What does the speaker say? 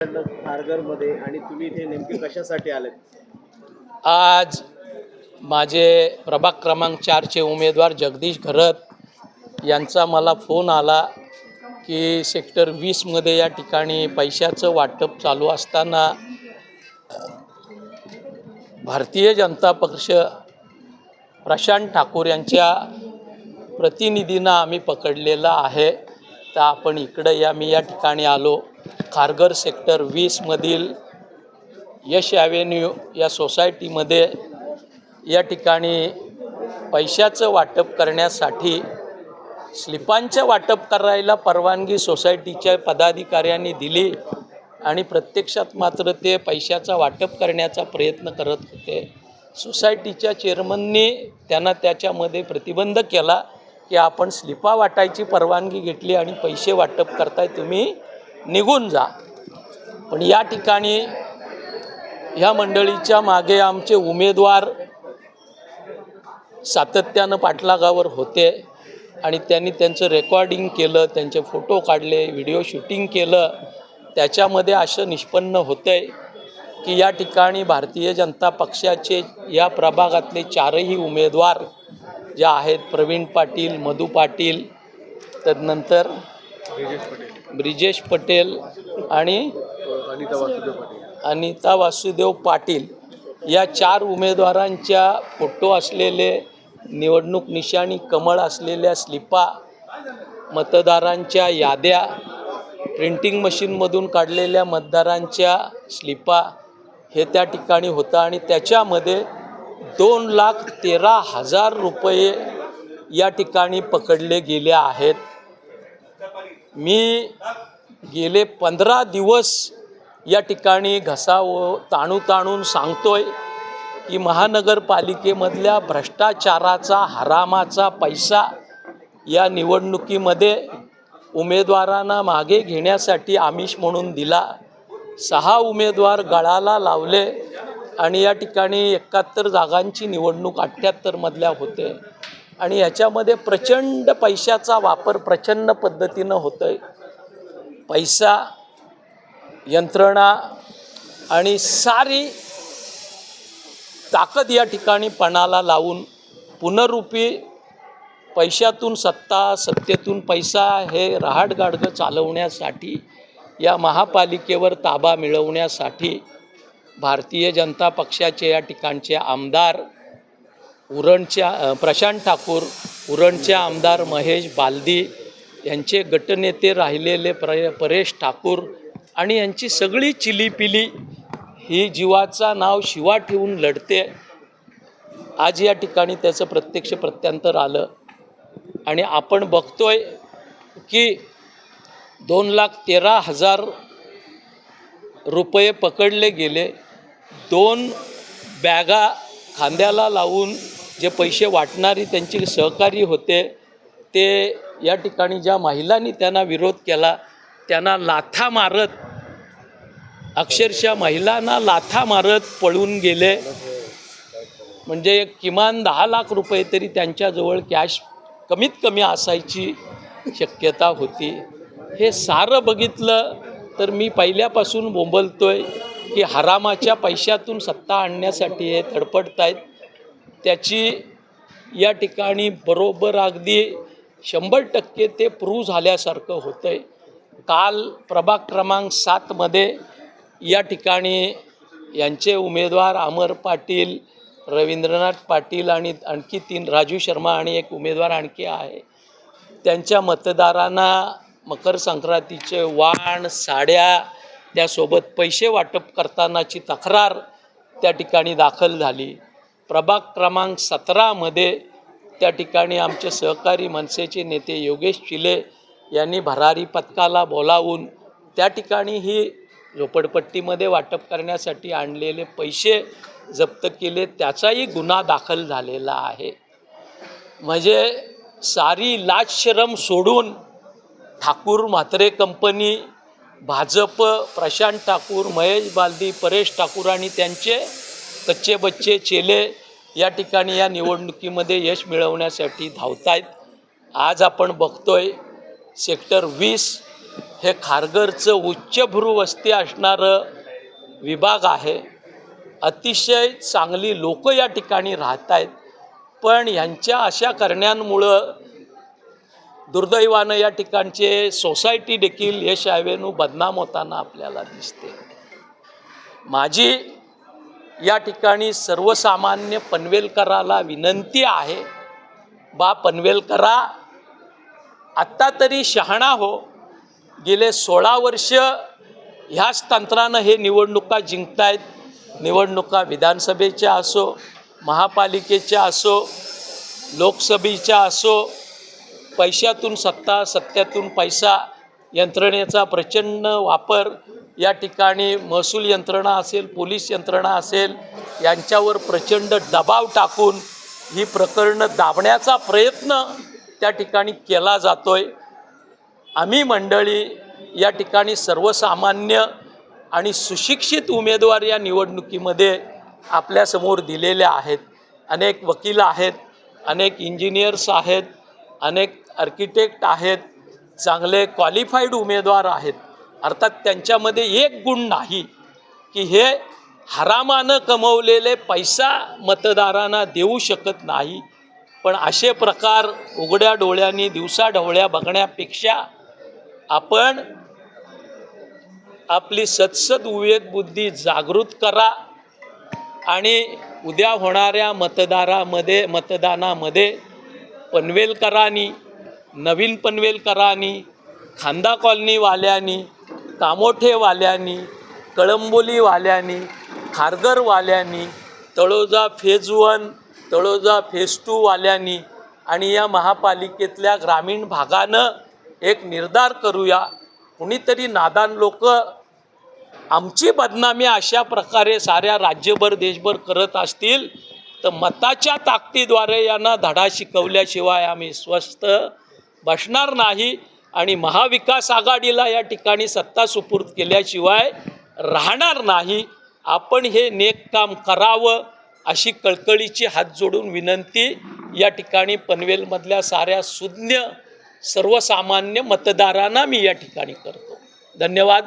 मध्ये आणि तुम्ही इथे नेमके कशासाठी आले आज माझे प्रभाग क्रमांक चारचे उमेदवार जगदीश घरत यांचा मला फोन आला की सेक्टर वीसमध्ये या ठिकाणी पैशाचं वाटप चालू असताना भारतीय जनता पक्ष प्रशांत ठाकूर यांच्या प्रतिनिधींना आम्ही पकडलेला आहे. तर आपण इकडं या मी या ठिकाणी आलो. खारघर सेक्टर वीसमधील यश ॲव्हेन्यू या सोसायटीमध्ये या ठिकाणी पैशाचं वाटप करण्यासाठी स्लिपांचं वाटप करायला परवानगी सोसायटीच्या पदाधिकाऱ्यांनी दिली आणि प्रत्यक्षात मात्र ते पैशाचा वाटप करण्याचा प्रयत्न करत होते. सोसायटीच्या चेअरमननी त्यांना त्याच्यामध्ये प्रतिबंध केला की आपण स्लिपा वाटायची परवानगी घेतली आणि पैसे वाटप करताय तुम्ही निघून जा. पण या ठिकाणी ह्या मंडळीच्या मागे आमचे उमेदवार सातत्यानं पाठलागावर होते आणि त्यांनी त्यांचं रेकॉर्डिंग केलं त्यांचे फोटो काढले व्हिडिओ शूटिंग केलं. त्याच्यामध्ये असं निष्पन्न होतं आहे की या ठिकाणी भारतीय जनता पक्षाचे या प्रभागातले चारही उमेदवार जे आहेत प्रवीण पाटील मधू पाटील तदनंतर ब्रिजेश पटेल आणि अनिता वासुदेव पाटील या चार उमेदवारांच्या फोटो असलेले निवडणूक निशाणी कमळ असलेल्या स्लिपा मतदारांच्या याद्या प्रिंटिंग मशीनमधून काढलेल्या मतदारांच्या स्लिपा हे त्या ठिकाणी होतं आणि त्याच्यामध्ये दोन लाख तेरा हजार रुपये या ठिकाणी पकडले गेले आहेत. मी गेले पंधरा दिवस या ठिकाणी घसावं ताणू ताणून सांगतोय की महानगरपालिकेमधल्या भ्रष्टाचाराचा हरामाचा पैसा या निवडणुकीमध्ये उमेदवारांना मागे घेण्यासाठी आमिष म्हणून दिला. सहा उमेदवार गळाला लावले आणि या ठिकाणी एकाहत्तर जागांची निवडणूक अठ्ठ्याहत्तरमधल्या होते. आणि याच्यामध्ये प्रचंड पैशाचा वापर प्रचंड पद्धतीनं होतो आहे पैसा यंत्रणा आणि सारी ताकद या ठिकाणी पणाला लावून पुनरुपी पैशातून सत्ता सत्तेतून पैसा हे रहाडगाडगं चालवण्यासाठी या महापालिकेवर ताबा मिळवण्यासाठी भारतीय जनता पक्षाचे या ठिकाणचे आमदार उरणच्या प्रशांत ठाकूर उरणचे आमदार महेश बालदी यांचे गटनेते राहिलेले प्र परेश ठाकूर आणि यांची सगळी चिलीपिली ही जीवाचा नाव शिवा ठेवून लढते. आज या ठिकाणी त्याचं प्रत्यक्ष प्रत्यांतर आलं. आणि आपण बघतोय की दोन लाख तेरा हजार रुपये पकडले गेले. दोन बॅगा खांद्याला लावून जे पैसे वाटणारी त्यांची सहकारी होते ते या ठिकाणी ज्या महिलांनी त्यांना विरोध केला त्यांना लाथा मारत अक्षरशः महिलांना लाथा मारत पळून गेले. म्हणजे किमान दहा लाख रुपये तरी त्यांच्याजवळ कॅश कमीत कमी असायची शक्यता होती. हे सारं बघितलं तर मी पहिल्यापासून बोंबलतो आहे की हरामाच्या पैशातून सत्ता आणण्यासाठी हे तडपडत आहेत त्याची या ठिकाणी बरोबर अगदी शंभर टक्के ते प्रूव्ह झाल्यासारखं होतं आहे काल प्रभाग क्रमांक सातमध्ये या ठिकाणी यांचे उमेदवार अमर पाटील रवींद्रनाथ पाटील आणि आणखी तीन राजू शर्मा आणि एक उमेदवार आणखी आहे. त्यांच्या मतदारांना मकर संक्रांतीचे वाण साड्या त्यासोबत पैसे वाटप करतानाची तक्रार त्या ठिकाणी दाखल झाली. प्रभाग क्रमांक सतरामध्ये त्या ठिकाणी आमचे सहकारी मनसेचे नेते योगेश चिले यांनी भरारी पथकाला बोलावून त्या ठिकाणी ही झोपडपट्टीमध्ये वाटप करण्यासाठी आणलेले पैसे जप्त केले. त्याचाही गुन्हा दाखल झालेला आहे. म्हणजे सारी लाजश्रम सोडून ठाकूर म्हात्रे कंपनी भाजप प्रशांत ठाकूर महेश बालदी परेश ठाकूर आणि त्यांचे कच्चे बच्चे चेले या ठिकाणी या निवडणुकीमध्ये यश मिळवण्यासाठी धावत आहेत आज आपण बघतोय सेक्टर वीस हे खारघरचं उच्चभ्रू वस्ती असणारं विभाग आहे. अतिशय चांगली लोक या ठिकाणी राहत आहेत पण यांच्या अशा करण्यांमुळं दुर्दैवानं या ठिकाणचे सोसायटी देखील यश हायवेनू बदनाम होताना आपल्याला दिसते. माझी या ठिकाणी सर्वसामान्य पनवेलकराला विनंती आहे बा पनवेलकरा आत्ता तरी शहाणा हो. गेले सोळा वर्ष ह्याच तंत्रानं हे निवडणुका जिंकतायत. निवडणुका विधानसभेच्या असो महापालिकेच्या असो लोकसभेच्या असो पैशातून सत्ता सत्यातून पैसा यंत्रणेचा प्रचंड वापर या ठिकाणी महसूल यंत्रणा असेल पोलीस यंत्रणा असेल यांच्यावर प्रचंड दबाव टाकून ही प्रकरणं दाबण्याचा प्रयत्न त्या ठिकाणी केला जातो आहे आम्ही मंडळी या ठिकाणी सर्वसामान्य आणि सुशिक्षित उमेदवार या निवडणुकीमध्ये आपल्यासमोर दिलेल्या आहेत. अनेक वकील आहेत अनेक इंजिनियर्स आहेत अनेक आर्किटेक्ट आहेत चांगले क्वालिफाईड उमेदवार आहेत. अर्थात त्यांच्यामध्ये एक गुण नाही की हे हरामानं कमवलेले पैसा मतदारांना देऊ शकत नाही. पण असे प्रकार उघड्या डोळ्यांनी दिवसाढवळ्या बघण्यापेक्षा आपण आपली सत्सद विवेक बुद्धी जागृत करा आणि उद्या होणाऱ्या मतदारामध्ये मतदानामध्ये पनवेलकरांनी नवीन पनवेलकरांनी खांदा कॉलनीवाल्यांनी कामोठेवाल्यांनी कळंबोलीवाल्यांनी खारघरवाल्यांनी Taloja phase one Taloja phase टूवाल्यांनी आणि या महापालिकेतल्या ग्रामीण भागानं एक निर्धार करूया. कुणीतरी नादान लोक आमची बदनामी अशा प्रकारे साऱ्या राज्यभर देशभर करत असतील तर मताच्या ताकदीद्वारे यांना धडा शिकवल्याशिवाय आम्ही स्वस्त बसणार नाही आणि महाविकास आघाडीला या ठिकाणी सत्ता सुपूर्द केल्याशिवाय राहणार नाही. आपण हे नेक काम करावं अशी कळकळीची हात जोडून विनंती या ठिकाणी पनवेलमधल्या साऱ्या सुज्ञ सर्वसामान्य मतदारांना मी या ठिकाणी करतो. धन्यवाद.